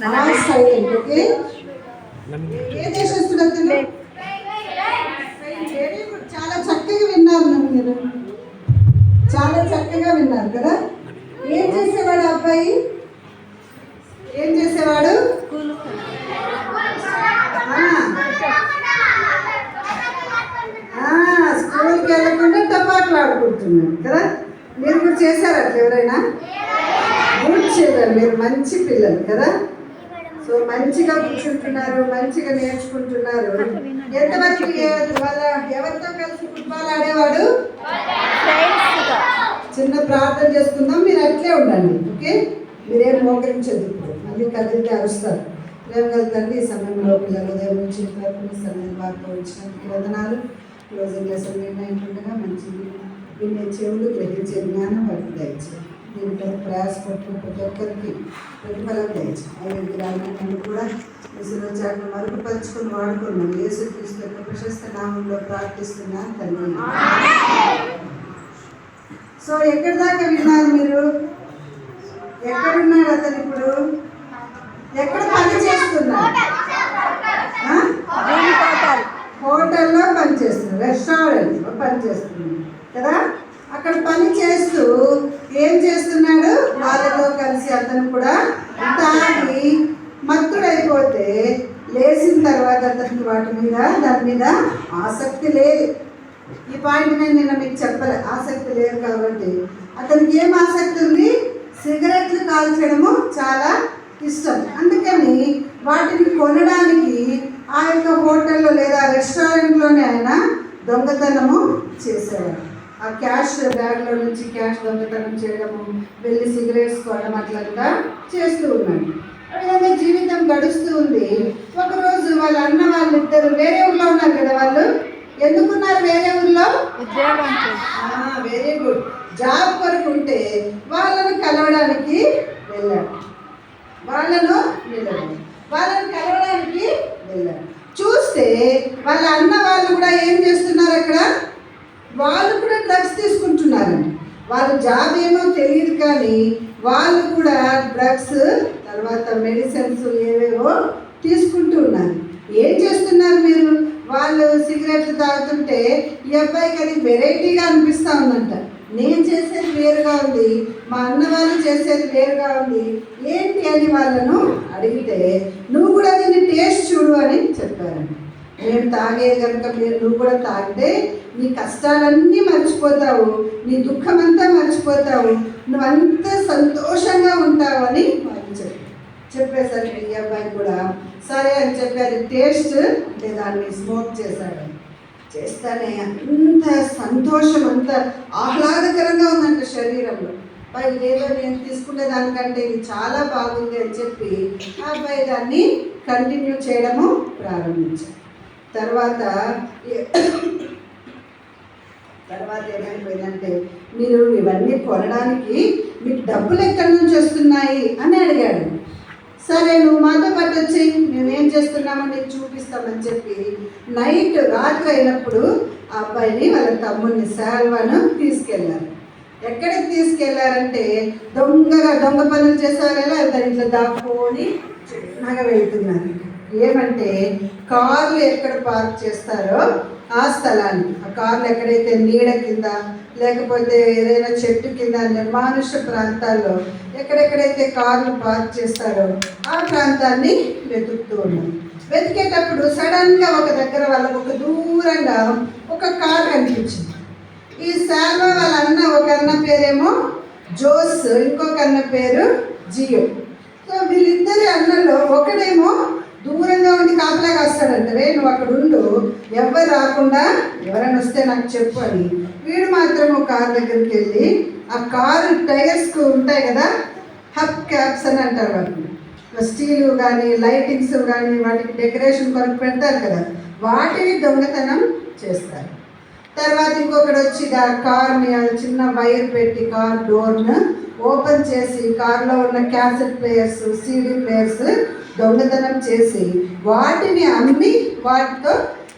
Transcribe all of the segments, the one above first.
Silent okay a good చాలా చక్కగా విన్నారు నన్ను మీరు. చాలా చక్కగా విన్నారు కదా? ఏం చేసేవాడు అబ్బాయి? ఏం చేసేవాడు? స్కూల్కి వెళ్ళకుండా టపాకులు ఆడుకుంటున్నాడు కదా? మీరు కూడా చేశారు అట్లా ఎవరైనా? గుడ్ చిల్డ్రన్ మీరు మంచి పిల్లలు కదా? సో మంచిగా కూర్చుంటున్నారు మంచిగా నేర్చుకుంటున్నారు. ఎంతవరకు వాళ్ళ ఎవరితో కలిసి ఫుట్బాల్ ఆడేవాడు? చిన్న ప్రార్థన చేసుకుందాం మీరు అట్లే ఉండండి ఓకే? మీరేం మోకరించద్దు ఇప్పుడు. మళ్ళీ కదిలితే అరుస్తారు. ప్రేమ గల తండ్రి ఈ సమయంలో పిల్లలు ఉదయం నుంచి ఇంతవరకు మీ సమయం వారితో వచ్చినందుకు వందనాలు. క్లోజింగ్ లెసన్ విన్నట్టుండగా మంచి వినే చెవులు గ్రహించే జ్ఞానం వారికి దయచేయండి. దీంట్లో ప్రయాసపడుతున్న ప్రతి ఒక్కరికి ప్రతిఫలం గ్రామాలను కూడా విసులో చాటును మరుగుపరుచుకొని వాడుకున్నాం యేసు క్రీస్తు ప్రశస్త నామంలో ప్రార్థిస్తున్నాను తండ్రి. సో ఎక్కడి దాకా విన్నారు మీరు? ఎక్కడున్నాడు అతను ఇప్పుడు? ఎక్కడ పని చేస్తున్నాడు? హోటల్లో పని చేస్తున్నాడు రెస్టారెంట్లో పని చేస్తున్నాడు కదా? అక్కడ పని చేస్తూ ఏం చేస్తున్నాడు? వాళ్ళతో కలిసి అతను కూడా తాగి మత్తుడైపోతే లేచిన తర్వాత అతనికి వాటి మీద దాని మీద ఆసక్తి లేదు. ఈ పాయింట్ నేను నిన్న మీకు చెప్పలే ఆసక్తి లేదు కాబట్టి. అతనికి ఏం ఆసక్తి ఉంది? సిగరెట్లు కాల్చడము చాలా ఇష్టం. అందుకని వాటిని కొనడానికి ఆ యొక్క హోటల్లో లేదా రెస్టారెంట్లోనే ఆయన దొంగతనము చేసేవాడు ఆ క్యాష్ బ్యాగ్లో నుంచి క్యాష్ దొంగతనం చేయడము వెళ్ళి సిగరెట్స్ కొనడం అట్లంతా చేస్తూ ఉన్నాడు ఆ విధంగా జీవితం గడుస్తూ ఉంది. ఒకరోజు వాళ్ళ అన్న వాళ్ళిద్దరు వేరే ఊళ్ళో ఉన్నారు కదా వాళ్ళు? ఎందుకున్నారు వేరే చేసి వెరీ గుడ్ జాబ్ కొరకు ఉంటే వాళ్ళని కలవడానికి వెళ్ళాడు వాళ్ళను వెళ్ళాడు వాళ్ళని కలవడానికి వెళ్ళాడు చూస్తే వాళ్ళ అన్న వాళ్ళు కూడా ఏం చేస్తున్నారు అక్కడ? వాళ్ళు కూడా డ్రగ్స్ తీసుకుంటున్నారండి. వాళ్ళు జాబ్ ఏమో తెలియదు కానీ వాళ్ళు కూడా డ్రగ్స్ తర్వాత మెడిసిన్స్ ఏవేవో తీసుకుంటూ ఉన్నారు. ఏం చేస్తున్నారు మీరు? వాళ్ళు సిగరెట్లు తాగుతుంటే ఈ అబ్బాయికి అది వెరైటీగా అనిపిస్తూ ఉందంట. నేను చేసేది వేరుగా ఉంది మా అన్న వాళ్ళు చేసేది వేరుగా ఉంది ఏంటి అని వాళ్ళను అడిగితే నువ్వు కూడా దీన్ని టేస్ట్ చూడు అని చెప్పారండి నేను తాగేది కనుక మీరు నువ్వు కూడా తాగితే నీ కష్టాలన్నీ మర్చిపోతావు నీ దుఃఖం అంతా మర్చిపోతావు నువ్వంత సంతోషంగా ఉంటావు అని వాళ్ళు చెప్పారు చెప్పేసరికి ఈ అబ్బాయి కూడా సరే అని చెప్పి అది టేస్ట్ అంటే దాన్ని స్మోక్ చేశాడు. చేస్తానే అంత సంతోషం అంత ఆహ్లాదకరంగా ఉందంట శరీరంలో. పై ఏదో నేను తీసుకునే దానికంటే ఇది చాలా బాగుంది అని చెప్పి ఆ అబ్బాయి దాన్ని కంటిన్యూ చేయడము ప్రారంభించాడు. తర్వాత తర్వాత ఏమైపోయిందంటే మీరు ఇవన్నీ కొనడానికి మీకు డబ్బులు ఎక్కడి నుంచి వస్తున్నాయి అని అడిగాడు. సరే నువ్వు మాతో పాటు వచ్చి మేమేం చేస్తున్నామో నీకు చూపిస్తామని చెప్పి నైట్ రాత్రి అయినప్పుడు ఆ అబ్బాయిని వాళ్ళ తమ్ముడిని శాల్వాను తీసుకెళ్ళారు. ఎక్కడికి తీసుకెళ్ళారంటే దొంగగా దొంగ పనులు చేసేవారు ఎలా ఇంట్లో దాక్కుని దాక్కొని చిన్నగా వెళ్తున్నారు. ఏమంటే కార్లు ఎక్కడ పార్క్ చేస్తారో ఆ స్థలాన్ని. ఆ కార్లు ఎక్కడైతే నీడ కింద లేకపోతే ఏదైనా చెట్టు కింద నిర్మానుష ప్రాంతాల్లో ఎక్కడెక్కడైతే కార్లు పార్క్ చేస్తారో ఆ ప్రాంతాన్ని వెతుకుతూ ఉన్నాం. వెతికేటప్పుడు సడన్గా ఒక దగ్గర వాళ్ళకు ఒక దూరంగా ఒక కార్ కనిపించింది. ఈ శాల్వా వాళ్ళ అన్న ఒక అన్న పేరేమో జోస్ ఇంకొక అన్న పేరు జియో. సో వీళ్ళిద్దరి అన్నలో ఒకడేమో దూరంగా ఉండి కాపలా కాస్తాడంట. రే నువ్వు అక్కడ ఉండు. ఎవరు రాకుండా ఎవరైనా వస్తే నాకు చెప్పు అని. వీడు మాత్రం ఒక కార్ దగ్గరికి వెళ్ళి ఆ కారు టైర్స్కు ఉంటాయి కదా హబ్ క్యాప్స్ అని అంటారు వాటిని. స్టీలు కానీ లైటింగ్స్ కానీ వాటికి డెకరేషన్ కొరకు పెడతారు కదా వాటిని దొంగతనం చేస్తారు. తర్వాత ఇంకొకటి వచ్చి ఆ కార్ని అది చిన్న వైర్ పెట్టి కార్ డోర్ను ఓపెన్ చేసి కార్లో ఉన్న క్యాసెట్ ప్లేయర్స్ సీడీ ప్లేయర్స్ దొంగతనం చేసి వాటిని అమ్మి వాటితో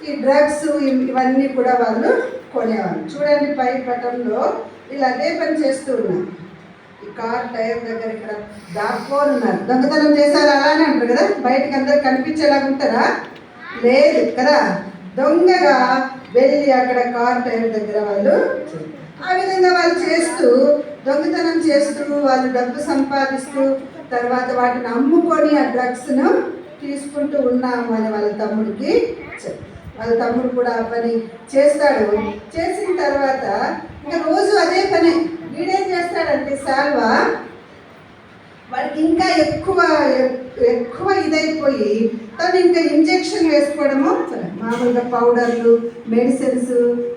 ఈ డ్రగ్స్ ఇవన్నీ కూడా వాళ్ళు కొనేవాళ్ళు. చూడండి పై పటంలో వీళ్ళు అదే పని చేస్తూ ఉన్నారు. ఈ కార్ టైర్ దగ్గర ఇక్కడ దాక్కోని ఉన్నారు. దొంగతనం చేశారు అలానే అంటారు కదా? బయటకు అందరు కనిపించేలాగా ఉంటారా? లేదు కదా? దొంగగా వెళ్ళి అక్కడ కార్ టైర్ దగ్గర వాళ్ళు ఆ విధంగా వాళ్ళు చేస్తూ దొంగతనం చేస్తూ వాళ్ళు డబ్బు సంపాదిస్తూ తర్వాత వాటిని అమ్ముకొని ఆ డ్రగ్స్ను తీసుకుంటూ ఉన్నాము అని వాళ్ళ తమ్ముడికి వాళ్ళ తమ్ముడు కూడా ఆ పని చేస్తాడు. చేసిన తర్వాత ఇంకా రోజు అదే పని. వీడేం చేస్తాడంటే సాల్వా వాళ్ళకి ఇంకా ఎక్కువ ఎక్కువ ఇదైపోయి తను ఇంకా ఇంజెక్షన్ వేసుకోవడము మామూలుగా పౌడర్లు మెడిసిన్స్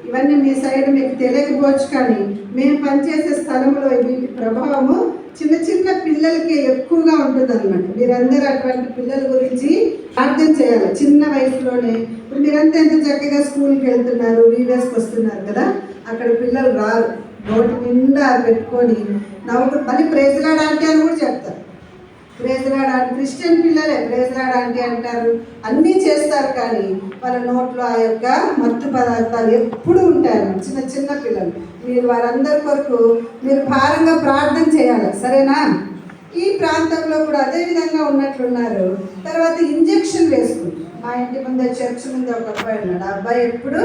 ఇవన్నీ మీ సైడ్ మీకు తెలియకపోవచ్చు కానీ మేము పనిచేసే స్థలంలో వీటి ప్రభావము చిన్న చిన్న పిల్లలకి ఎక్కువగా ఉంటుంది అనమాట మీరందరూ అటువంటి పిల్లల గురించి అర్థం చేయాలి. చిన్న వయసులోనే ఇప్పుడు మీరంతా ఎంత చక్కగా స్కూల్కి వెళ్తున్నారు వీవేస్కి వస్తున్నారు కదా అక్కడ పిల్లలు రారు. నోటి నిండా పెట్టుకొని నవ్వుకు మళ్ళీ ప్రేజలాడానికి అని కూడా చెప్తారు. ప్రేజలాడానికి క్రిస్టియన్ పిల్లలే ప్రేజలాడానికి అంటారు. అన్నీ చేస్తారు కానీ వాళ్ళ నోట్లో ఆ యొక్క మత్తు పదార్థాలు ఎప్పుడు ఉంటారు. చిన్న చిన్న పిల్లలు. మీరు వారందరి కొరకు మీరు భారంగా ప్రార్థన చేయాలి. సరేనా? ఈ ప్రాంతంలో కూడా అదే విధంగా ఉన్నట్లున్నారు. తర్వాత ఇంజెక్షన్ వేసుకుంటారు. మా ఇంటి ముందే చర్చ్ ముందే ఒక అబ్బాయి ఉన్నాడు. ఆ అబ్బాయి ఎప్పుడు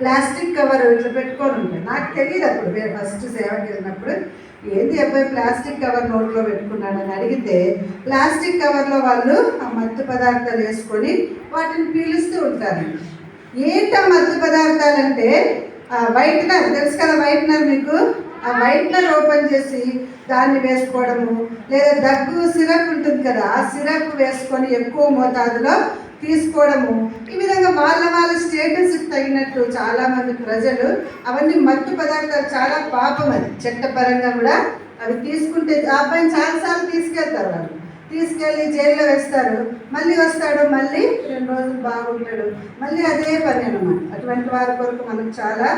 ప్లాస్టిక్ కవర్ ఇట్లా పెట్టుకొని ఉంటాడు. నాకు తెలియదు అప్పుడు మేము ఫస్ట్ సేవకి వెళ్ళినప్పుడు ఏంది అబ్బాయి ప్లాస్టిక్ కవర్ నోట్లో పెట్టుకున్నాడని అడిగితే ప్లాస్టిక్ కవర్లో వాళ్ళు ఆ మత్తు పదార్థాలు వేసుకొని వాటిని పీలుస్తూ ఉంటారు. ఏంటి ఆ మత్తు పదార్థాలు అంటే? వైట్నర్ తెలుసు కదా వైట్నర్ మీకు? ఆ వైట్నర్ ఓపెన్ చేసి దాన్ని వేసుకోవడము లేదా దగ్గు సిరప్ ఉంటుంది కదా ఆ సిరప్ వేసుకొని ఎక్కువ మోతాదులో తీసుకోవడము. ఈ విధంగా వాళ్ళ వాళ్ళ స్టేటస్ తగినట్లు చాలా మంది ప్రజలు అవన్నీ మత్తు పదార్థాలు చాలా పాపం అది. చట్టపరంగా కూడా అవి తీసుకుంటే ఆ అబ్బాయిని చాలాసార్లు తీసుకెళ్తారు వాళ్ళు. తీసుకెళ్ళి జైల్లో వేస్తారు. మళ్ళీ వస్తాడు మళ్ళీ రెండు రోజులు బాగుంటాడు. మళ్ళీ అదే పని అనమాట అటువంటి వారి కొరకు మనం చాలా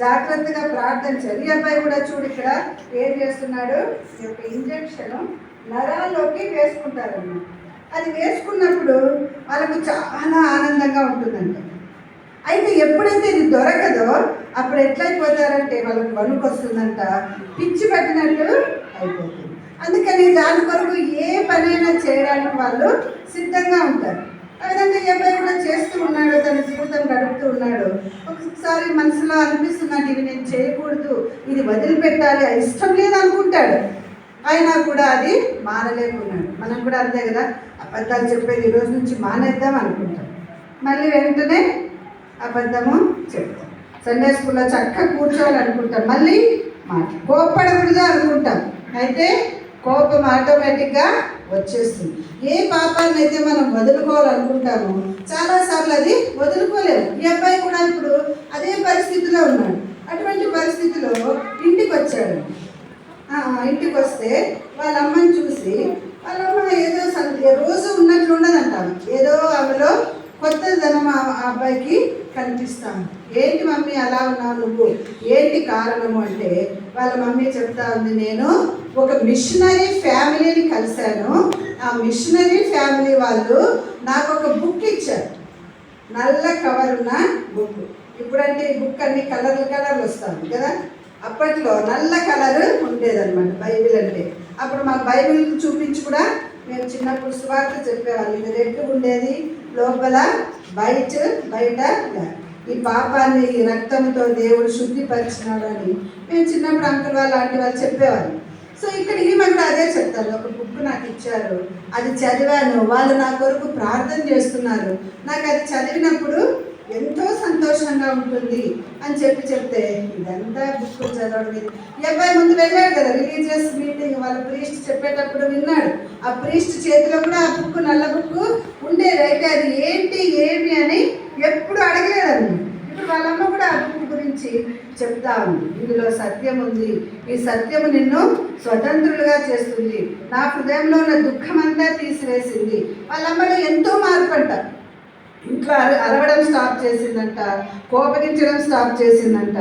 జాగ్రత్తగా ప్రార్థన చేయాలి. ఈ అబ్బాయి కూడా చూడు ఇక్కడ ఏం చేస్తున్నాడు? ఈ యొక్క ఇంజక్షన్ నరాల్లోకి వేసుకుంటారన్నమాట. అది వేసుకున్నప్పుడు వాళ్ళకు చాలా ఆనందంగా ఉంటుందంట అయితే ఎప్పుడైతే ఇది దొరకదో అప్పుడు ఎట్లయిపోతారంటే వాళ్ళకి వణుకు వస్తుందంట పిచ్చి పట్టినట్టు అయిపోతుంది. అందుకని దాని కొరకు ఏ పనైనా చేయడానికి వాళ్ళు సిద్ధంగా ఉంటారు. ఆ విధంగా ఈ అబ్బాయి కూడా చేస్తూ ఉన్నాడు తన జీవితం గడుపుతూ ఉన్నాడు. ఒకసారి మనసులో అనిపిస్తున్నాడు ఇవి నేను చేయకూడదు ఇది వదిలిపెట్టాలి ఇష్టం లేదు అనుకుంటాడు అయినా కూడా అది మానలేకున్నాడు. మనం కూడా అంతే కదా అబద్ధాలు చెప్పేది ఈరోజు నుంచి మానేద్దాం అనుకుంటాం. మళ్ళీ వెంటనే అబద్ధము చెప్తాం. సండే స్కూల్లో చక్కగా కూర్చోవాలి అనుకుంటాం. మళ్ళీ మాట కోప్పడకూడదు అనుకుంటాం. అయితే కోపం ఆటోమేటిక్గా వచ్చేస్తుంది. ఏ పాపాన్ని అయితే మనం వదులుకోవాలనుకుంటామో చాలాసార్లు అది వదులుకోలేము. ఈ అబ్బాయి కూడా ఇప్పుడు అదే పరిస్థితిలో ఉన్నాడు. అటువంటి పరిస్థితిలో ఇంటికి వచ్చాడు ఇంటికి వస్తే వాళ్ళ అమ్మని చూసి వాళ్ళ అమ్మ ఏదో సంత రోజు ఉన్నట్లు ఉండదంట ఏదో ఆమెలో కొత్తదనం ఆ అబ్బాయికి కనిపిస్తాను ఏంటి మమ్మీ అలా ఉన్నావు నువ్వు? ఏంటి కారణము అంటే వాళ్ళ మమ్మీ చెప్తా ఉంది నేను ఒక మిషనరీ ఫ్యామిలీని కలిశాను. ఆ మిషనరీ ఫ్యామిలీ వాళ్ళు నాకు ఒక బుక్ ఇచ్చారు. నల్ల కవర్ ఉన్న బుక్. ఇప్పుడంటే ఈ బుక్ అన్ని కలర్లు కలర్లు వస్తాను కదా. అప్పట్లో నల్ల కలర్ ఉండేదన్నమాట బైబిల్ అంటే. అప్పుడు మాకు బైబిల్ చూపించి కూడా మేము చిన్నప్పుడు సువార్త చెప్పేవాళ్ళు ఇది రెడ్ ఉండేది? లోపల బయట బయట ఈ పాపాన్ని ఈ రక్తంతో దేవుడు శుద్ధిపరిచినాడు అని మేము చిన్నప్పుడు అంకుల్ వాళ్ళు లాంటి వాళ్ళు చెప్పేవాళ్ళు. సో ఇక్కడ ఈమె కూడా అదే చెప్తారు ఒక బుక్ నాకు ఇచ్చారు అది చదివాను వాళ్ళు నా కొరకు ప్రార్థన చేస్తున్నారు. నాకు అది చదివినప్పుడు ఎంతో సంతోషంగా ఉంటుంది అని చెప్పి చెప్తే ఇదంతా బుక్ చదవడం ఇది ఈ అబ్బాయి ముందు వెళ్ళాడు కదా రిలీజియస్ మీటింగ్ వాళ్ళ ప్రీస్ట్ చెప్పేటప్పుడు విన్నాడు. ఆ ప్రీస్ట్ చేతిలో కూడా ఆ బుక్ నల్ల బుక్ ఉండేది. అయితే అది ఏంటి ఏమి అని ఎప్పుడు అడగలేదండి ఇప్పుడు వాళ్ళమ్మ కూడా ఆ బుక్ గురించి చెప్తా ఉంది. ఇందులో సత్యం ఉంది. ఈ సత్యము నిన్ను స్వతంత్రులుగా చేస్తుంది. నా హృదయంలో ఉన్న దుఃఖమంతా తీసివేసింది. వాళ్ళమ్మలో ఎంతో మార్పు అంటారు ఇంట్లో అర అరవడం స్టాప్ చేసిందంట కోపగించడం స్టాప్ చేసిందంట.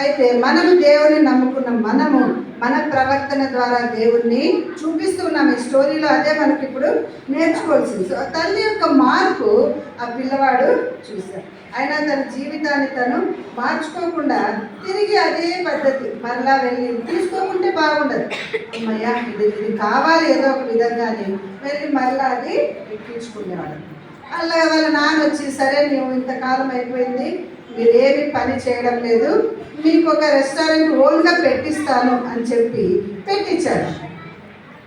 అయితే మనము దేవుని నమ్ముకున్న. మనము మన ప్రవర్తన ద్వారా దేవుణ్ణి చూపిస్తున్నాం. ఈ స్టోరీలో అదే మనకి ఇప్పుడు నేర్చుకోవాల్సింది. సో తల్లి యొక్క మార్పు ఆ పిల్లవాడు చూశాడు. అయినా తన జీవితాన్ని తను మార్చుకోకుండా తిరిగి అదే పద్ధతి మరలా వెళ్ళి తీసుకోకుంటే బాగుండదు. అమ్మయ్యా ఇది ఇది కావాలి ఏదో ఒక విధంగానే వెళ్ళి మరలా అది ఎక్కించుకునేవాడు. అలా వాళ్ళ నాన్న వచ్చి సరే నువ్వు ఇంతకాలం అయిపోయింది మీరేమి పని చేయడం లేదు మీకు ఒక రెస్టారెంట్ ఓన్గా పెట్టిస్తాను అని చెప్పి పెట్టించాడు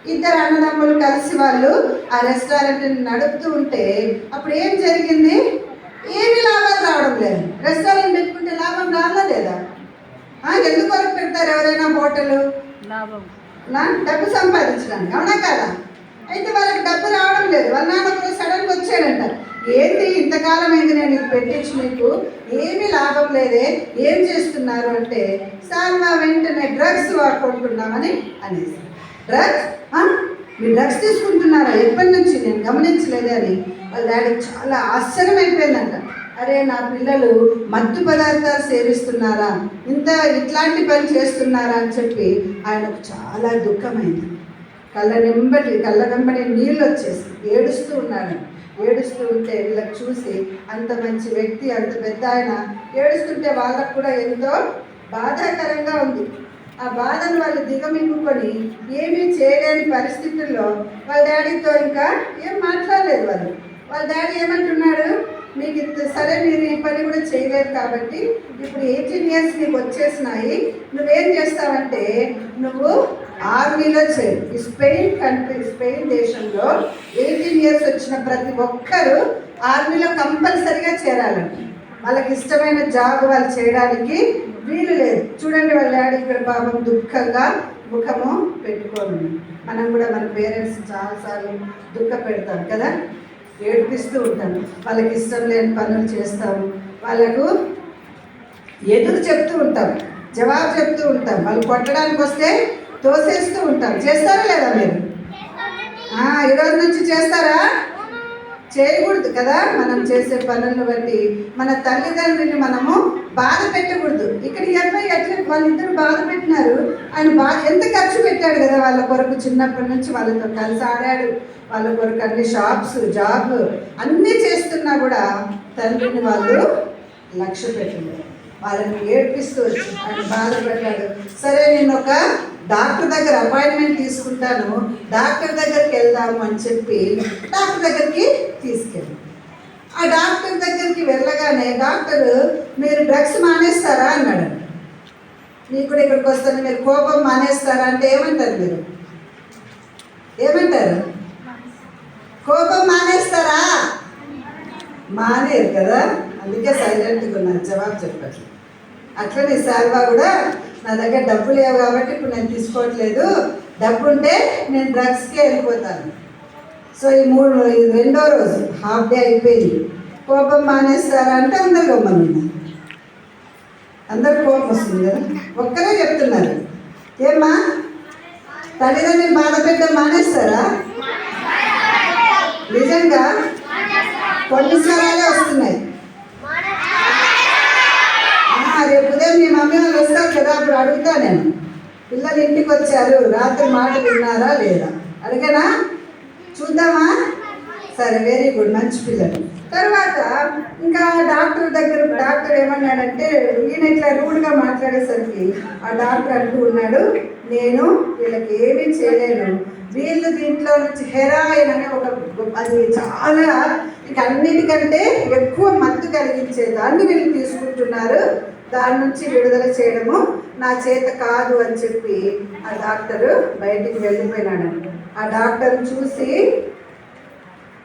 ఇద్దరు అన్నదమ్ములు కలిసి వాళ్ళు ఆ రెస్టారెంట్ని నడుపుతూ ఉంటే అప్పుడు ఏం జరిగింది? ఏమీ లాభాలు రావడం లేదు. రెస్టారెంట్ పెట్టుకుంటే లాభం రాలా లేదా ఆ, ఎందుకు వరకు పెడతారు ఎవరైనా హోటల్? లాభం. డబ్బు సంపాదించడానికి అవునా కదా? అయితే వాళ్ళకి డబ్బు రావడం లేదు. వాళ్ళ నాన్న కూడా సడన్గా వచ్చాడంట ఏంది ఇంతకాలం ఏంది నేను ఇది పెట్టించి మీకు? ఏమీ లాభం లేదే. ఏం చేస్తున్నారు అంటే సార్ మా వెంటనే డ్రగ్స్ వాడుకుంటున్నామని అనేసి. డ్రగ్స్? మీరు డ్రగ్స్ తీసుకుంటున్నారా? ఎప్పటి నుంచి? నేను గమనించలేదే అని వాళ్ళ డాడీ చాలా ఆశ్చర్యం అయిపోయిందంట. అరే నా పిల్లలు మత్తు పదార్థాలు సేవిస్తున్నారా? ఇంత ఇట్లాంటి పని చేస్తున్నారా? అని చెప్పి ఆయనకు చాలా దుఃఖమైంది. కళ్ళ నింబటి కళ్ళ వెంబడి నీళ్ళు వచ్చేసి ఏడుస్తూ ఉన్నాడు ఏడుస్తూ ఉంటే వీళ్ళకి చూసి అంత మంచి వ్యక్తి అంత పెద్ద ఆయన ఏడుస్తుంటే వాళ్ళకు కూడా ఎంతో బాధాకరంగా ఉంది. ఆ బాధను వాళ్ళు దిగమింగుకొని ఏమీ చేయలేని పరిస్థితుల్లో వాళ్ళ డాడీతో ఇంకా ఏం మాట్లాడలేదు వాళ్ళు. వాళ్ళ డాడీ ఏమంటున్నాడు? మీకు ఇంత సరే మీరు ఈ పని కూడా చేయలేరు కాబట్టి ఇప్పుడు ఎయిటీన్ ఇయర్స్ నీకు వచ్చేసినాయి. నువ్వేం చేస్తావంటే నువ్వు ఆర్మీలో చేరు ఈ స్పెయిన్ కంట్రీ స్పెయిన్ దేశంలో ఎయిటీన్ ఇయర్స్ వచ్చిన ప్రతి ఒక్కరూ ఆర్మీలో కంపల్సరిగా చేరాలంట వాళ్ళకి ఇష్టమైన జాబ్ వాళ్ళు చేయడానికి వీలు లేదు. చూడండి వాళ్ళ డాడీ ఇక్కడ పాపం దుఃఖంగా ముఖము పెట్టుకోను. మనం కూడా మన పేరెంట్స్ చాలాసార్లు దుఃఖ పెడతాం కదా? ఏడిపిస్తూ ఉంటాం. వాళ్ళకి ఇష్టం లేని పనులు చేస్తాము వాళ్ళకు ఎదురు చెప్తూ ఉంటాం. జవాబు చెప్తూ ఉంటాం. వాళ్ళు కొట్టడానికి వస్తే తోసేస్తూ ఉంటాం. చేస్తారా లేదా మీరు? ఈరోజు నుంచి చేస్తారా? చేయకూడదు కదా? మనం చేసే పనులను బట్టి మన తల్లిదండ్రుల్ని మనము బాధ పెట్టకూడదు. ఇక్కడ ఈ అబ్బాయి ఎట్లా వాళ్ళిద్దరు బాధ పెట్టినారు. ఆయన బాధ ఎంత ఖర్చు పెట్టాడు కదా వాళ్ళ కొరకు చిన్నప్పటి నుంచి వాళ్ళతో కలిసి ఆడాడు. వాళ్ళ కొరకు అన్ని షాప్స్ జాబ్ అన్నీ చేస్తున్నా కూడా తండ్రిని వాళ్ళు లక్ష్య పెట్టలేదు వాళ్ళని ఏడ్పిస్తూ వచ్చి ఆయన బాధపడ్డాడు సరే నేను ఒక డాక్టర్ దగ్గర అపాయింట్మెంట్ తీసుకుంటాను డాక్టర్ దగ్గరికి వెళ్దాము అని చెప్పి డాక్టర్ దగ్గరికి తీసుకెళ్ళి. ఆ డాక్టర్ దగ్గరికి వెళ్ళగానే డాక్టర్ మీరు డ్రగ్స్ మానేస్తారా? అన్నాడు. మీకు కూడా ఇక్కడికి వస్తాను మీరు కోపం మానేస్తారా? అంటే ఏమంటారు మీరు? ఏమంటారు? కోపం మానేస్తారా? మానేరు కదా అందుకే సైలెంట్గా ఉన్నారు. జవాబు చెప్పారు అట్లనే శాల్వా కూడా నా దగ్గర డబ్బు లేవు కాబట్టి ఇప్పుడు నేను తీసుకోవట్లేదు. డబ్బు ఉంటే నేను డ్రగ్స్కే వెళ్ళిపోతాను. సో ఈ మూడు రెండో రోజు హాఫ్ డే అయిపోయింది. కోపం మానేస్తారా అంటే అందరు గమ్మని ఉన్నారు అందరు కోపం వస్తుంది కదా? ఒక్కరే చెప్తున్నారు. ఏమ్మా? తల్లిదండ్రులు బాధ పెట్టడం మానేస్తారా? నిజంగా? కొన్ని స్వరాలే వస్తున్నాయి. రేపు ఉదయం మీ మమ్మీ వాళ్ళు వస్తారు కదా అప్పుడు అడుగుతా నేను. పిల్లలు ఇంటికి వచ్చారు రాత్రి మాట విన్నారా లేదా? అడిగానా? చూద్దామా? సరే వెరీ గుడ్ మంచి పిల్లలు. తర్వాత ఇంకా డాక్టర్ దగ్గర డాక్టర్ ఏమన్నాడంటే ఈయన ఇట్లా రూడ్గా మాట్లాడేసరికి ఆ డాక్టర్ అంటూ ఉన్నాడు నేను వీళ్ళకి ఏమీ చేయలేను. వీళ్ళు దీంట్లో నుంచి హెరాయిన్ అనే ఒక అది చాలా ఇక అన్నిటికంటే ఎక్కువ మత్తు కలిగించే దాన్ని వీళ్ళు తీసుకుంటున్నారు. దాని నుంచి విడుదల చేయడము నా చేత కాదు అని చెప్పి ఆ డాక్టరు బయటికి వెళ్ళిపోయినాడు. ఆ డాక్టర్ చూసి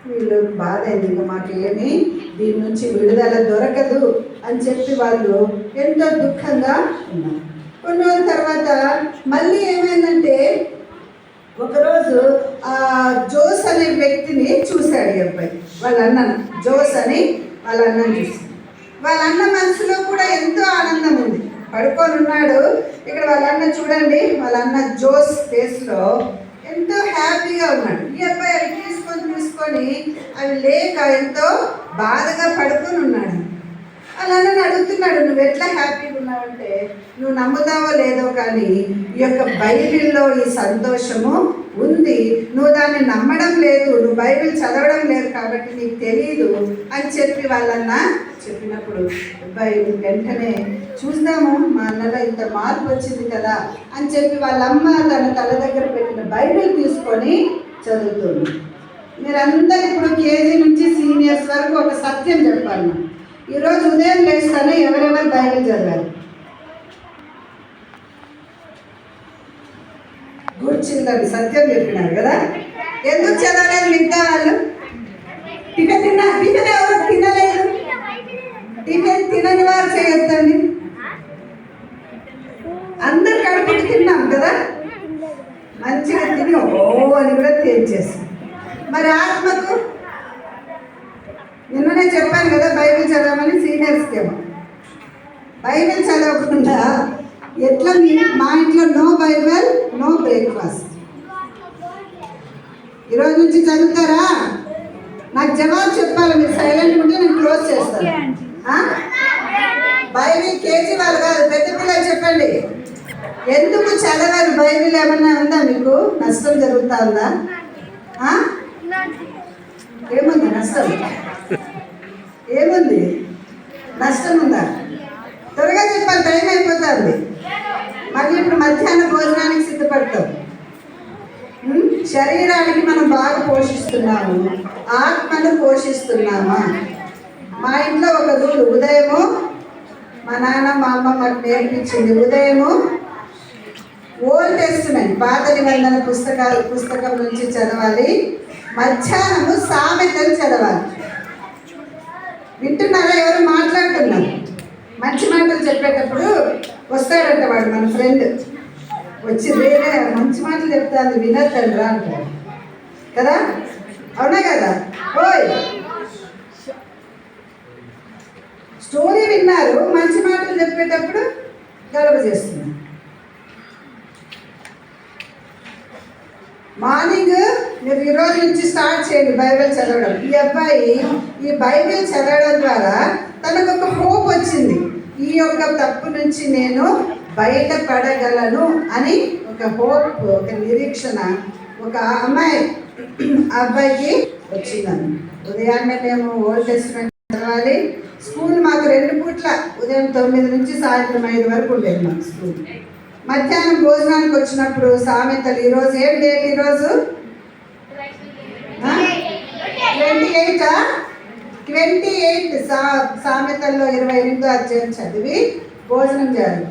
వీళ్ళు బాధ అయింది ఇంకా మాకేమి దీని నుంచి విడుదల దొరకదు అని చెప్పి వాళ్ళు ఎంతో దుఃఖంగా ఉన్నారు. కొన్ని రోజుల తర్వాత మళ్ళీ ఏమైందంటే ఒకరోజు ఆ జోస్ అనే వ్యక్తిని చూశాడు ఈ అబ్బాయి. వాళ్ళ అన్నను జోస్ అని వాళ్ళ అన్నను చూసి వాళ్ళ అన్న మనసులో కూడా ఎంతో ఆనందం ఉంది. పడుకొని ఉన్నాడు. ఇక్కడ వాళ్ళ అన్న చూడండి వాళ్ళ అన్న జోస్ ఫేస్లో ఎంతో హ్యాపీగా ఉన్నాడు. ఈ అబ్బాయి అవి తీసుకొని తీసుకొని అవి లేక ఎంతో బాధగా పడుకొని ఉన్నాడు. అలా నన్ను అడుగుతున్నాడు నువ్వు ఎట్లా హ్యాపీగా ఉన్నావంటే నువ్వు నమ్ముతావో లేదో కానీ ఈ యొక్క బైబిల్లో ఈ సంతోషము ఉంది. నువ్వు దాన్ని నమ్మడం లేదు నువ్వు బైబిల్ చదవడం లేదు కాబట్టి నీకు తెలియదు అని చెప్పి వాళ్ళన్న చెప్పినప్పుడు అబ్బాయి వెంటనే చూద్దాము మా అన్నలో ఇంత మార్పు వచ్చింది కదా అని చెప్పి వాళ్ళమ్మ తన తల దగ్గర పెట్టిన బైబిల్ తీసుకొని చదువుతుంది. మీరందరూ ఇప్పుడు కేజీ నుంచి సీనియర్స్ వరకు ఒక సత్యం చెప్పాలి. ఈరోజు ఉదయం లేస్తానే ఎవరెవరు బైబిల్ చదివారు? గుర్చిందని సత్యం చెప్పినారు కదా? ఎందుకు చదవలేదు మిగతా వాళ్ళు? టిఫిన్ తిన్నా టిఫిన్ ఎవరు తినలేదు? టిఫిన్ తినని వారు చేయొద్దండి. అందరు కడుపుకి తిన్నాం కదా? మంచిగా తిని ఓ అని కూడా తేల్చేస్తాం. మరి ఆత్మకు నిన్ననే చెప్పాను కదా బైబిల్ చదవమని సీనియర్స్కి. బైబిల్ చదవకుండా ఎట్లా మీ మా ఇంట్లో నో బైబిల్ నో బ్రేక్ఫాస్ట్. ఈరోజు నుంచి చదువుతారా? నాకు జవాబు చెప్పాలి మీరు సైలెంట్ ఉంటే నేను క్లోజ్ చేస్తాను? బైబిల్ కేజీ వాళ్ళు కాదు పెద్ద పిల్లలు చెప్పండి. ఎందుకు చదవరు బైబిల్ ఏమన్నా ఉందా మీకు? నష్టం జరుగుతా ఉందా? ఏముంది? నష్టం. ఏముంది? నష్టం ఉందా? త్వరగా చెప్పాలి టైం అయిపోతుంది. మళ్ళీ ఇప్పుడు మధ్యాహ్న భోజనానికి సిద్ధపడతాం. శరీరానికి మనం బాగా పోషిస్తున్నాము ఆత్మను పోషిస్తున్నామా? మా ఇంట్లో ఒక దూడు ఉదయము మా నాన్న మా అమ్మ మాకు నేర్పించింది. ఉదయము ఓల్డ్ టెస్ట్మెంట్ పాత నిబంధన పుస్తకాలు పుస్తకం నుంచి చదవాలి. మధ్యాహ్నము సామెతలు చదవాలి. వింటున్నారా? ఎవరు మాట్లాడుతున్నారు? మంచి మాటలు చెప్పేటప్పుడు వస్తాడంట వాడు మన ఫ్రెండ్ వచ్చి వేరే మంచి మాటలు చెప్తాను వినద్దండి రా అంటాడు కదా? అవునా కదా? ఓయ్! స్టోరీ విన్నారు మంచి మాటలు చెప్పేటప్పుడు గడప చేస్తున్నారు. మార్నింగ్ మీరు ఈ రోజు నుంచి స్టార్ట్ చేయండి బైబిల్ చదవడం. ఈ అబ్బాయి ఈ బైబిల్ చదవడం ద్వారా తనకు ఒక హోప్ వచ్చింది. ఈ యొక్క తప్పు నుంచి నేను బయటపడగలను అని ఒక హోప్ ఒక నిరీక్షణ ఒక అమ్మాయి అబ్బాయికి వచ్చిందని ఉదయాన్నే మేము ఓల్డ్ టెస్ట్మెంట్ చదవాలి. స్కూల్ మాకు రెండు పూట్ల ఉదయం తొమ్మిది నుంచి సాయంత్రం ఐదు వరకు ఉండేది మాకు స్కూల్. మధ్యాహ్నం భోజనానికి వచ్చినప్పుడు సామెతలు. ఈరోజు ఏం డేట్ ఈరోజు ట్వంటీ ఎయిట్ ట్వంటీ ఎయిట్ సా సామెతల్లో ఇరవై ఎనిమిదో అధ్యాయం చదివి భోజనం చేయాలి.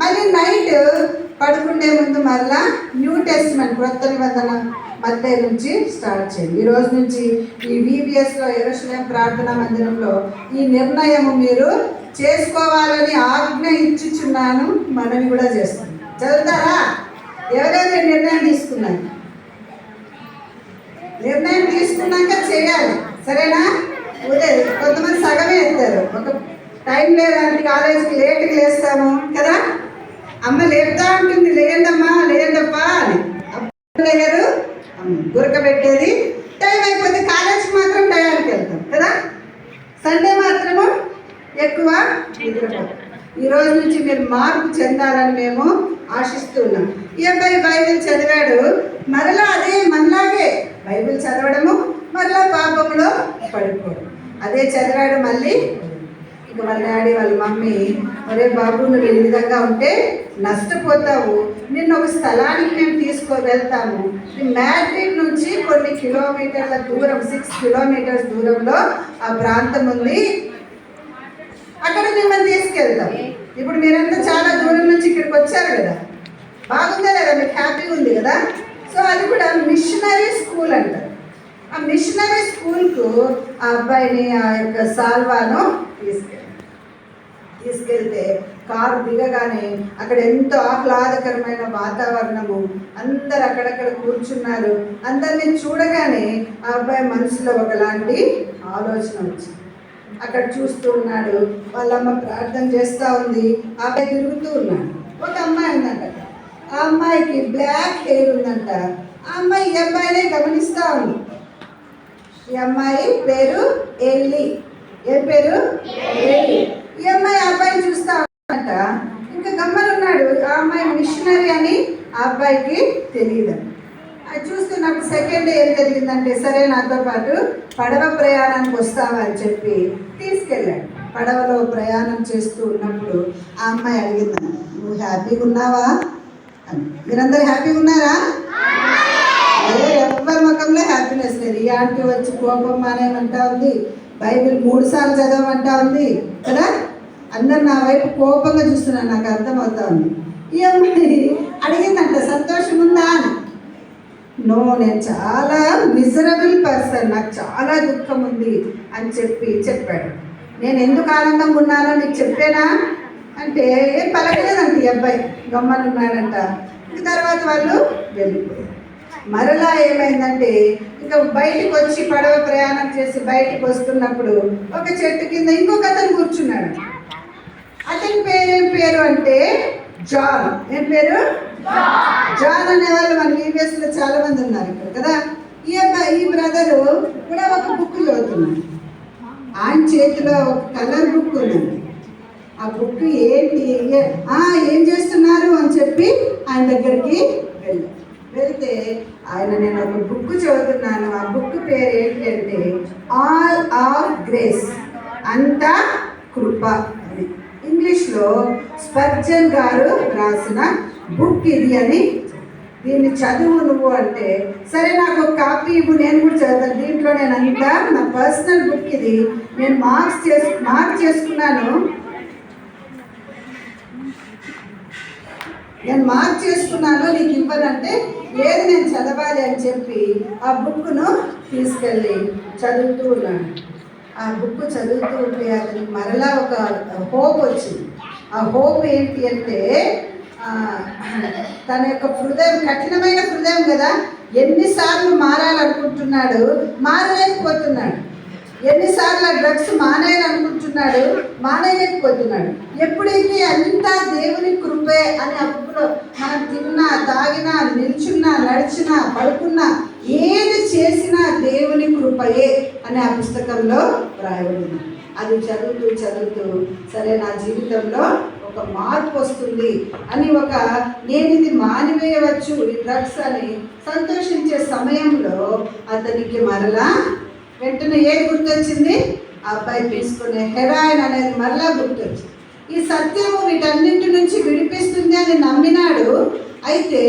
మళ్ళీ నైట్ పడుకుండే ముందు మళ్ళా న్యూ టెస్ట్మెంట్ క్రొత్త నిబంధన మధ్య నుంచి స్టార్ట్ చేయండి. ఈ రోజు నుంచి ఈ విబిఎస్లో ఎరుసలేం ప్రార్థనా మందిరంలో ఈ నిర్ణయము మీరు చేసుకోవాలని ఆజ్ఞ ఇచ్చుచున్నాను మనవి కూడా చేస్తాను. చదువుతారా? ఎవరైనా నిర్ణయం తీసుకున్నారు? నిర్ణయం తీసుకున్నాక చేయాలి. సరేనా? ఉదయం కొంతమంది సగమే ఎత్తారు. ఒక టైం లేదంటే కాలేజీకి లేట్కి లేస్తాము కదా? అమ్మ లేపుతా ఉంటుంది లేయండమ్మా లేయండప్పా అని. అప్పుడు గురక పెట్టేది టైం అయిపోతే కాలేజీకి మాత్రం టయానికి వెళ్తాం కదా? ఎక్కువ ఈరోజు ఈ రోజు నుంచి మీరు మార్పు చెందాలని మేము ఆశిస్తున్నాం. ఈ అబ్బాయి బైబిల్ చదివాడు. మరలా అదే మనలాగే బైబిల్ చదవడము మరలా పాపంలో పడిపోవడం అదే చదివాడు మళ్ళీ ఇక వాళ్ళ డాడీ వాళ్ళ మమ్మీ ఒరే బాబు నువ్వు ఈ విధంగా ఉంటే నష్టపోతావు. నిన్న ఒక స్థలానికి మేము తీసుకో వెళ్తాము మ్యాడ్రిడ్ నుంచి కొన్ని కిలోమీటర్ల దూరం సిక్స్ కిలోమీటర్స్ దూరంలో ఆ ప్రాంతం ఉంది. అక్కడ మిమ్మల్ని తీసుకెళ్తాం. ఇప్పుడు మీరంతా చాలా దూరం నుంచి ఇక్కడికి వచ్చారు కదా. బాగుందా లేదా? మీకు హ్యాపీగా ఉంది కదా? సో అది కూడా మిషనరీ స్కూల్ అంటారు ఆ మిషనరీ స్కూల్కు ఆ అబ్బాయిని ఆ యొక్క సాల్వాను తీసుకెళ్ళారు తీసుకెళ్తే కారు దిగగానే అక్కడ ఎంతో ఆహ్లాదకరమైన వాతావరణము. అందరు అక్కడక్కడ కూర్చున్నారు. అందరిని చూడగానే ఆ అబ్బాయి మనసులో ఒకలాంటి ఆలోచన వచ్చింది. అక్కడ చూస్తూ ఉన్నాడు. వాళ్ళమ్మ ప్రార్థన చేస్తూ ఉంది. ఆమె అబ్బాయి తిరుగుతూ ఉన్నాడు. ఒక అమ్మాయి ఉందంట. ఆ అమ్మాయికి బ్లాక్ హెయిర్ ఉందంట. ఆ అమ్మాయి ఈ అమ్మాయినే గమనిస్తూ ఉంది. ఈ అమ్మాయి పేరు ఎల్లి. ఏ పేరు? ఎల్లి. ఈ అమ్మాయి అబ్బాయి చూస్తా ఉందంట. ఇంకా గమ్మనున్నాడు. ఆ అమ్మాయి మిషనరీ అని ఆ అబ్బాయికి తెలియదు. అది చూస్తున్నప్పుడు సెకండ్ ఏం జరిగిందంటే సరే నాతో పాటు పడవ ప్రయాణానికి వస్తావా? అని చెప్పి తీసుకెళ్ళాడు. పడవలో ప్రయాణం చేస్తూ ఉన్నప్పుడు ఆ అమ్మాయి అడిగింది నువ్వు హ్యాపీగా ఉన్నావా? అని. మీరందరూ హ్యాపీగా ఉన్నారా? ఎవరి ఎవ్వరి ముఖంలో హ్యాపీనెస్ లేదు. ఈ ఆంటీ వచ్చి కోపం మానేమంటా ఉంది బైబిల్ మూడు సార్లు చదవమంటా ఉంది కదా? అందరు నా వైపు కోపంగా చూస్తున్నారు నాకు అర్థమవుతా ఉంది. ఈ అమ్మాయి అడిగిందంట సంతోషం ఉందా? అని. నో నేను చాలా మిజరబుల్ పర్సన్ నాకు చాలా దుఃఖం ఉంది అని చెప్పి చెప్పాడు. నేను ఎందుకు ఆనందంగా ఉన్నానో నీకు చెప్పానా? అంటే ఏం పలకలేదంట ఈ అబ్బాయి. గమ్మనున్నాడంట. తర్వాత వాళ్ళు వెళ్ళిపోయారు. మరలా ఏమైందంటే ఇంకా బయటకు వచ్చి పడవ ప్రయాణం చేసి బయటకు వస్తున్నప్పుడు ఒక చెట్టు కింద ఇంకొక అతను కూర్చున్నాడు. అతని పేరు ఏం పేరు అంటే జాన్. ఏం పేరు? జాన్ అనే వాళ్ళు మన యూఎస్లో చాలా మంది ఉన్నారు ఇక్కడ కదా? ఈ అబ్బాయి ఈ బ్రదర్ కూడా ఒక బుక్ చదువుతున్నాడు. ఆయన చేతిలో ఒక కలర్ బుక్ ఉంది ఆ బుక్ ఏంటి? ఏం చేస్తున్నారు అని చెప్పి ఆయన దగ్గరికి వెళ్ళాం వెళ్తే ఆయన నేను ఒక బుక్ చదువుతున్నాను. ఆ బుక్ పేరు ఏంటంటే ఆల్ ఆఫ్ గ్రేస్ అంతా కృప అని. ఇంగ్లీష్లో స్పర్జన్ గారు రాసిన బుక్ ఇది అని దీన్ని చదువు నువ్వు అంటే సరే నాకు ఒక కాపీ ఇవ్వు నేను కూడా చదువుతాను. దీంట్లో నేను అంతా నా పర్సనల్ బుక్ ఇది నేను మార్క్స్ చేసు మార్క్ చేసుకున్నాను. నేను మార్క్ చేసుకున్నాను నీకు ఇవ్వనంటే ఏది నేను చదవాలి అని చెప్పి ఆ బుక్ను తీసుకెళ్ళి చదువుతూ ఉన్నాను. ఆ బుక్ చదువుతూ ఉంటే అతనికి మరలా ఒక హోప్ వచ్చింది. ఆ హోప్ ఏంటి అంటే తన యొక్క హృదయం కఠినమైన హృదయం కదా. ఎన్నిసార్లు మారాలనుకుంటున్నాడు మారలేకపోతున్నాడు. ఎన్నిసార్లు ఆ డ్రగ్స్ మానేయాలనుకుంటున్నాడు మానేయలేకపోతున్నాడు. ఎప్పుడైతే అంతా దేవుని కృపే అని అప్పుడు మనం తిన్నా తాగినా నిల్చున్నా నడిచినా పడుకున్నా ఏది చేసినా దేవుని కృపయే అనే ఆ పుస్తకంలో రాయబడింది. అది చదువుతూ చదువుతూ సరే నా జీవితంలో ఒక మార్పు వస్తుంది అని ఒక నేను ఇది మానివేయవచ్చు ఈ డ్రగ్స్ అని సంతోషించే సమయంలో అతనికి మరలా వెంటనే ఏ గుర్తొచ్చింది? ఆ అబ్బాయి తీసుకునే హెరాయిన్ అనేది మరలా గుర్తొచ్చింది. ఈ సత్యము వీటన్నింటి నుంచి విడిపిస్తుంది అని నమ్మినాడు అయితే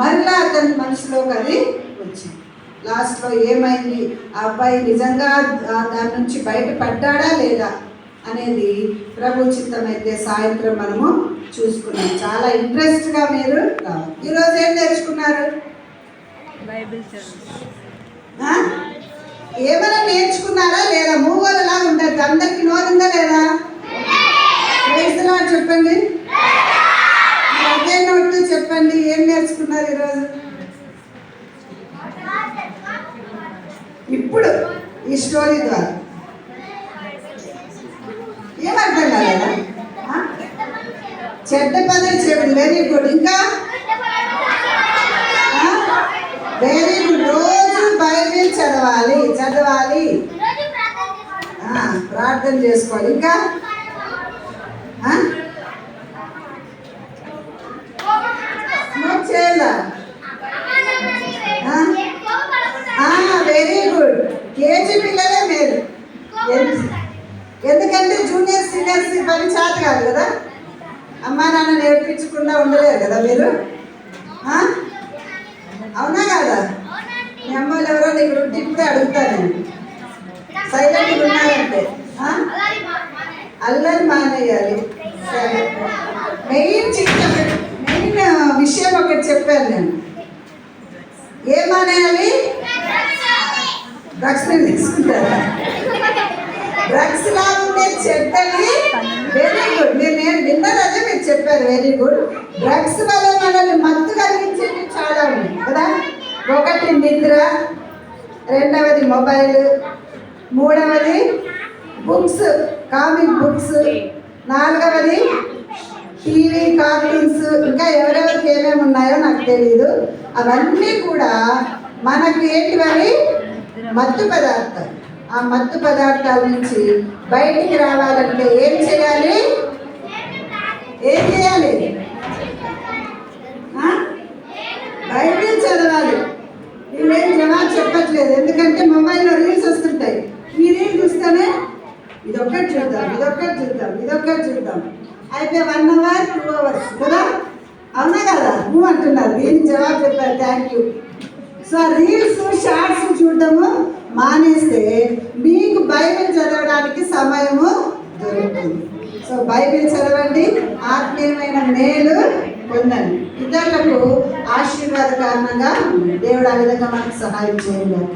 మరలా అతని మనసులోకి అది వచ్చింది. లాస్ట్లో ఏమైంది? ఆ అబ్బాయి నిజంగా దాని నుంచి బయటపడ్డాడా లేదా? అనేది ప్రభు చిత్తమైతే సాయంత్రం మనము చూసుకున్నాం. చాలా ఇంట్రెస్ట్గా మీరు ఈరోజు ఏం నేర్చుకున్నారు? ఏమైనా నేర్చుకున్నారా లేదా? మూవలలా ఉంటారు. అందరికి నోరుందా లేదా? వేస్తున్నా చెప్పండి. అదే నోట్తో చెప్పండి. ఏం నేర్చుకున్నారు ఈరోజు? ఇప్పుడు ఈ స్టోరీ ద్వారా. ఏమర్థం చెడ్డ పనులు చెప్పండి. వెరీ గుడ్ ఇంకా? వెరీ గుడ్ రోజు బైబిల్ చదవాలి. చదవాలి. ప్రార్థన చేసుకోవాలి. ఇంకా? చేయాలా? వెరీ గుడ్ కేజీ పిల్లలే మీరు? ఎందుకంటే జూనియర్ సీనియర్స్ పని చేత కాదు కదా? అమ్మా నాన్న నేర్పించకుండా ఉండలేరు కదా మీరు? అవునా కదా? మీ అమ్మలు ఎవరో ఉంటే ఇప్పుడే అడుగుతాను నేను సైలెంట్గా ఉన్నారంటే? అల్లరి మానేయాలి. సరే. మెయిన్ చిన్న మెయిన్ విషయం ఒకటి చెప్పాను నేను. ఏం మానేయాలి? మీరు తీసుకుంటారా? డ్రగ్స్ లా ఉండే చెడ్డని వెరీ గుడ్ నేను విన్నది అదే మీరు చెప్పారు. వెరీ గుడ్ డ్రగ్స్ వల్ల మనల్ని మత్తు కలిగించేవి చాలా ఉన్నాయి కదా? ఒకటి నిద్ర రెండవది మొబైల్ మూడవది బుక్స్ కామిక్ బుక్స్ నాలుగవది టీవీ కార్టూన్స్ ఇంకా ఎవరెవరికి ఏమేమి ఉన్నాయో నాకు తెలియదు అవన్నీ కూడా మనకు ఏంటివని మత్తు పదార్థాలు. ఆ మత్తు పదార్థాల నుంచి బయటికి రావాలంటే ఏం చేయాలి? ఏం చేయాలి? బయటే చదవాలి. వీళ్ళేం జవాబు చెప్పట్లేదు. ఎందుకంటే మొబైల్లో రీల్స్ వస్తుంటాయి. ఈ రీల్ చూస్తేనే? ఇదొక్కటి చూద్దాం ఇదొక్కటి చూద్దాం ఇదొక్కటి చూద్దాం. అయితే వన్ అవర్ టూ అవర్స్ కదా? అవునా కదా? నువ్వు అంటున్నారు. దీనికి జవాబు చెప్పారు. Thank you so reels shorts చూడడము మానేస్తే మీకు బైబిల్ చదవడానికి సమయము దొరుకుతుంది. సో బైబిల్ చదవండి ఆత్మీయమైన మేలు పొందండి. ఇతరులకు ఆశీర్వాద కారణంగా దేవుడు ఆ విధంగా మనకు సహాయం చేయాలి